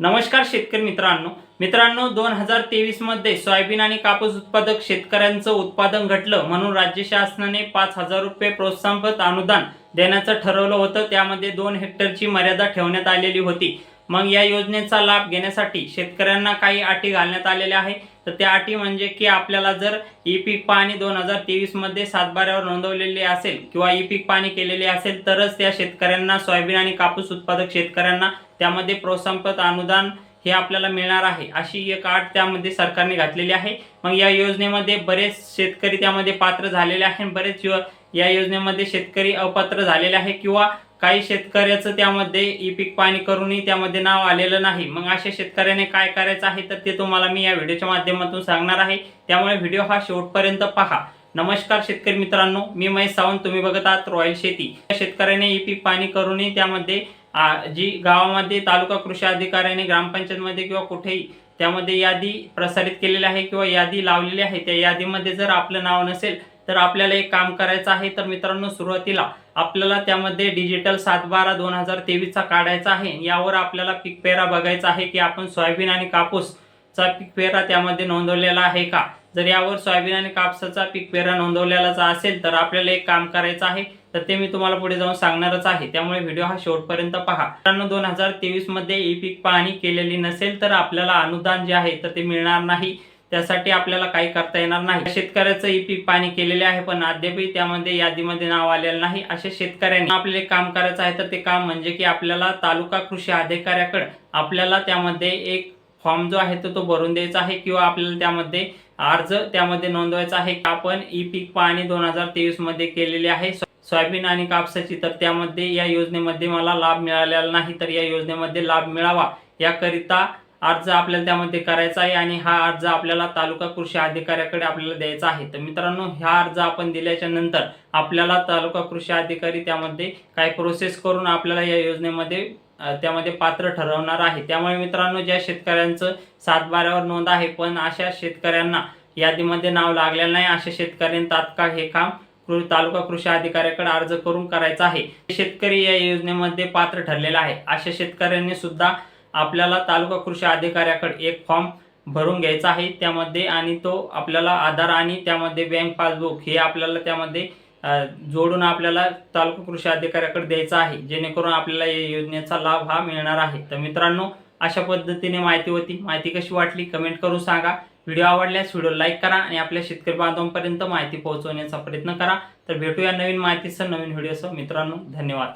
नमस्कार शेतकरी मित्रांनो. मित्रांनो दोन हजार तेवीसमध्ये सोयाबीन आणि कापूस उत्पादक शेतकऱ्यांचं उत्पादन घटलं म्हणून राज्य शासनाने पाच हजार रुपये प्रोत्साहनपत अनुदान देण्याचं ठरवलं होतं. त्यामध्ये दोन हेक्टरची मर्यादा ठेवण्यात आलेली होती. मग या योजनेचा लाभ घेण्यासाठी शेतकऱ्यांना काही अटी घालण्यात आलेल्या आहे तर त्या अटी म्हणजे की आपल्याला जर ई पीक पाहणी दोन हजार तेवीसमध्ये सातबाऱ्यावर नोंदवलेली असेल किंवा ई पीक पाहणी केलेली असेल तरच त्या शेतकऱ्यांना सोयाबीन आणि कापूस उत्पादक शेतकऱ्यांना त्यामध्ये प्रोत्साहनपत अनुदान हे आपल्याला मिळणार आहे. अशी एक अट त्यामध्ये सरकारने घातलेली आहे. मग या योजनेमध्ये बरेच शेतकरी त्यामध्ये पात्र झालेले आहे बरेच या योजनेमध्ये शेतकरी अपात्र झालेले आहे किंवा काही शेतकऱ्याचं त्यामध्ये ई पीक पाणी करूनही त्यामध्ये नाव आलेलं नाही. मग अशा शेतकऱ्याने काय करायचं आहे तर ते तुम्हाला मी या व्हिडिओच्या माध्यमातून सांगणार आहे. त्यामुळे व्हिडिओ हा शेवटपर्यंत पहा. नमस्कार शेतकरी मित्रांनो मी महेश सावंत. तुम्ही बघत आहात रॉयल शेती. या शेतकऱ्याने ई पीक पाणी करूनही त्यामध्ये जी गावामध्ये तालुका कृषी अधिकाऱ्याने ग्रामपंचायतमध्ये किंवा कुठेही त्यामध्ये यादी प्रसारित केलेली आहे किंवा यादी लावलेली आहे त्या यादीमध्ये जर आपलं नाव नसेल तर आपल्याला एक काम करायचं आहे. तर मित्रांनो सुरुवातीला आपल्याला त्यामध्ये डिजिटल सातबारा दोन हजार तेवीसचा काढायचा आहे. यावर आपल्याला पीक पेरा बघायचा आहे की आपण सोयाबीन आणि कापूसचा पीक पेरा त्यामध्ये नोंदवलेला आहे का? जर यावर सोयाबीन आणि कापसाचा पीक पेरा नोंदवलेलाचा असेल तर आपल्याला एक काम करायचं आहे. तर ते मी तुम्हाला पुढे जाऊन सांगणारच आहे. त्यामुळे व्हिडिओ हा शेवटपर्यंत पहा. मित्रांनो दोन हजार तेवीसमध्ये ई पीक पाहणी केलेली नसेल तर आपल्याला अनुदान जे आहे तर ते मिळणार नाही. त्यासाठी आपल्याला काही करता येणार नाही. शेतकऱ्याचं ई पीक पाणी केलेले आहे पण अद्यापही त्यामध्ये यादीमध्ये नाव आलेलं नाही. अशा शेतकऱ्यांनी आपल्याला एक काम करायचं आहे तर ते काम म्हणजे की आपल्याला तालुका कृषी अधिकाऱ्याकडे आपल्याला त्यामध्ये एक फॉर्म जो आहे तो तो भरून द्यायचा आहे किंवा आपल्याला त्यामध्ये अर्ज त्यामध्ये नोंदवायचा आहे. आपण ई पीक पाणी दोन हजार तेवीसमध्ये केलेले आहे. सोयाबीन आणि कापसाची तर त्यामध्ये या योजनेमध्ये मला लाभ मिळालेला नाही तर या योजनेमध्ये लाभ मिळावा याकरिता अर्ज आपल्याला त्यामध्ये करायचा आहे आणि हा अर्ज आपल्याला तालुका कृषी अधिकाऱ्याकडे आपल्याला द्यायचा आहे. तर मित्रांनो हा अर्ज आपण दिल्याच्या नंतर आपल्याला तालुका कृषी अधिकारी त्यामध्ये काही प्रोसेस करून आपल्याला या योजनेमध्ये त्यामध्ये पात्र ठरवणार आहे. त्यामुळे मित्रांनो ज्या शेतकऱ्यांचं सातबाऱ्यावर नोंद आहे पण अशा शेतकऱ्यांना यादीमध्ये नाव लागलेलं नाही. अशा शेतकऱ्यांनी तात्काळ हे काम तालुका कृषी अधिकाऱ्याकडे अर्ज करून करायचा आहे. शेतकरी या योजनेमध्ये पात्र ठरलेला आहे. अशा शेतकऱ्यांनी सुद्धा आपल्याला तालुका कृषी अधिकाऱ्याकडे एक फॉर्म भरून घ्यायचा आहे. त्यामध्ये आणि तो आपल्याला आधार आणि त्यामध्ये बँक पासबुक हे आपल्याला त्यामध्ये जोडून आपल्याला तालुका कृषी अधिकाऱ्याकडे द्यायचा आहे. जेणेकरून आपल्याला या योजनेचा लाभ हा मिळणार आहे. तर मित्रांनो अशा पद्धतीने माहिती होती. माहिती कशी वाटली कमेंट करून सांगा. व्हिडिओ आवडल्यास व्हिडिओ लाईक करा आणि आपल्या शेतकरी बांधवांपर्यंत माहिती पोहोचवण्याचा प्रयत्न करा. तर भेटूया नवीन माहितीसह नवीन व्हिडिओसह. मित्रांनो धन्यवाद.